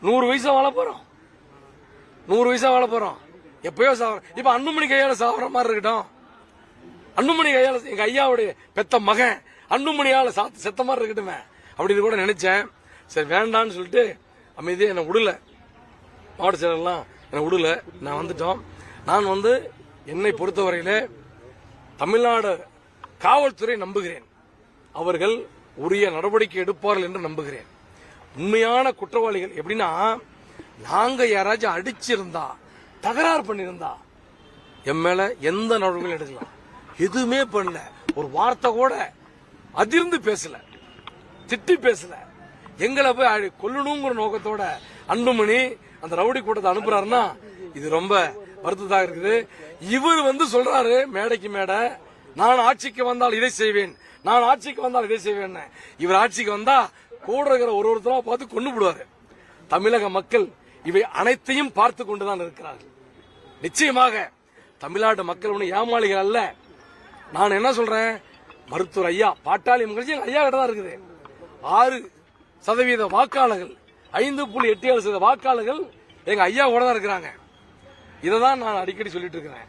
நூறு வயசா வாழ போறோம். நூறு வயசா வாழ போறோம். எப்பயோ சாவரம் இப்ப அன்புமணி கையால சாவற மாதிரி இருக்கட்டும். அன்புமணி கையால எங்க ஐயாவுடைய பெத்த மகன் அன்புமணியால சாத்து செத்த மாதிரி இருக்கட்டுமே. அப்படின்னு கூட நினைச்சேன். சரி வேண்டான்னு சொல்லிட்டு அமைதியே என்னை விடல மாவட்ட செயலர்லாம் என்னை விடல நான் வந்துட்டோம். நான் வந்து என்னை பொறுத்தவரையில தமிழ்நாடு காவல்துறை நம்புகிறேன். அவர்கள் உரிய நடவடிக்கை எடுப்பார்கள் என்று நம்புகிறேன். உண்மையான குற்றவாளிகள் எப்படின்னா நாங்க யாராச்சும் அடிச்சிருந்தா தகராறு பண்ணியிருந்தா என் மேல எந்த நடவடிக்கையும் எடுக்கலாம் எதுவுமே பண்ணல. ஒரு வார்த்தை கூட அதிர்ந்து பேசல. திட்டி பேசல. எங்களை போய் அழி- கொல்லணுங்கிற நோக்கத்தோட அன்புமணி அந்த ரவுடி கூட்டத்தை அனுப்புறாருன்னா இது ரொம்ப வருத்ததாக இருக்குது. இவர் வந்து சொல்றாரு மேடைக்கு மேடை நான் ஆட்சிக்கு வந்தால் இதை செய்வேன். நான் ஆட்சிக்கு வந்தால் இதை செய்வேன் இவர் ஆட்சிக்கு வந்தா கூட இருக்கிற ஒரு ஒருத்தரா பார்த்து கொண்டு விடுவாரு. தமிழக மக்கள் இவை அனைத்தையும் பார்த்து கொண்டுதான் இருக்கிறார்கள். நிச்சயமாக தமிழ்நாட்டு மக்கள் ஒன்றும் ஏமாளிகள் அல்ல. நான் என்ன சொல்றேன்? மருத்துவர் ஐயா பாட்டாளி மகிழ்ச்சி எங்க ஐயா கிட்ட தான் இருக்குது. ஆறு சதவீத வாக்காளர்கள் ஐந்து புள்ளி எட்டு ஏழு சதவீத வாக்காளர்கள் எங்க ஐயா கூட தான் இருக்கிறாங்க. இதை தான் நான் அடிக்கடி சொல்லிட்டு இருக்கிறேன்.